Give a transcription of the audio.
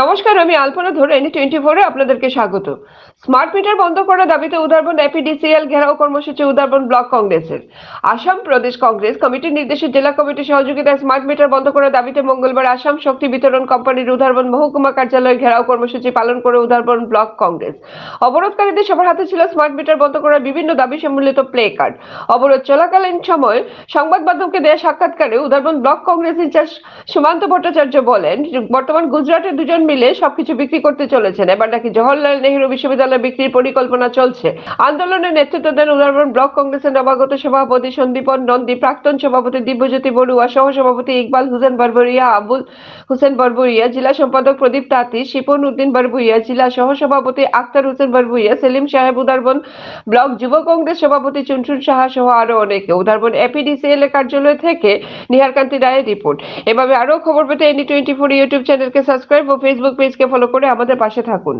নমস্কার, আমি আলপনা ধরে এনি টোয়েন্টি ফোরে আপনাদেরকে স্বাগত। স্মার্ট মিটার বন্ধ করার দাবিতে উদারবন এপিডিসিএল ঘেরাও কর্মসূচি উদারবন ব্লক কংগ্রেসের। আসাম প্রদেশ কংগ্রেস কমিটির নির্দেশে জেলা কমিটির সহযোগিতায় স্মার্ট মিটার বন্ধ করার দাবিতে মঙ্গলবার আসাম শক্তি বিতরণ কোম্পানির উদারবন মহকুমা কার্যালয়ে ঘেরাও কর্মসূচি পালন করে উদারবন ব্লক কংগ্রেস। অবরোধকারীদের সবার হাতে ছিল স্মার্ট মিটার বন্ধ করার বিভিন্ন দাবি সম্মিলিত প্লে কার্ড। অবরোধ চলাকালীন সময় সংবাদ মাধ্যমকে দেওয়া সাক্ষাৎকারে Udharban block Congress in charge Sumanta Bhattacharya বলেন, বর্তমান গুজরাটের দুজন মিলে সবকিছু বিক্রি করতে চলেছেন। এবার নাকি জওহরলাল নেহরু বিশ্ববিদ্যালয় বিক্রির পরিকল্পনা চলছে। আন্দোলনের নেতৃত্ব দেন উদারবন ব্লক কংগ্রেসের নবাগত সভাপতি সন্দীপন নন্দী, প্রাক্তন সভাপতি দিব্যজ্যোতি বড়ুয়া সহ সভাপতি ইকবাল হুসেন বরবরিয়া, আবুল হোসেন বরবরিয়া, জেলা সম্পাদক প্রদীপ তাঁতি, শিপন উদ্দিন বরবুইয়া জেলা সহ সভাপতি আক্তার হোসেন বরবুইয়া সেলিম সাহেব উদারবন ব্লক যুব কংগ্রেস সভাপতি চুনচুন সাহা সহ আরও অনেকে। উদারবন এপিডিসিএল এর কার্যালয় থেকে নিহারকান্তি রায়ের রিপোর্ট। এভাবে আরও খবর পেতে এনি টোয়েন্টি ফোর ইউটিউব চ্যানেলকে সাবস্ক্রাইব ও ফেসবুক পেজকে ফলো করে আমাদের পাশে থাকুন।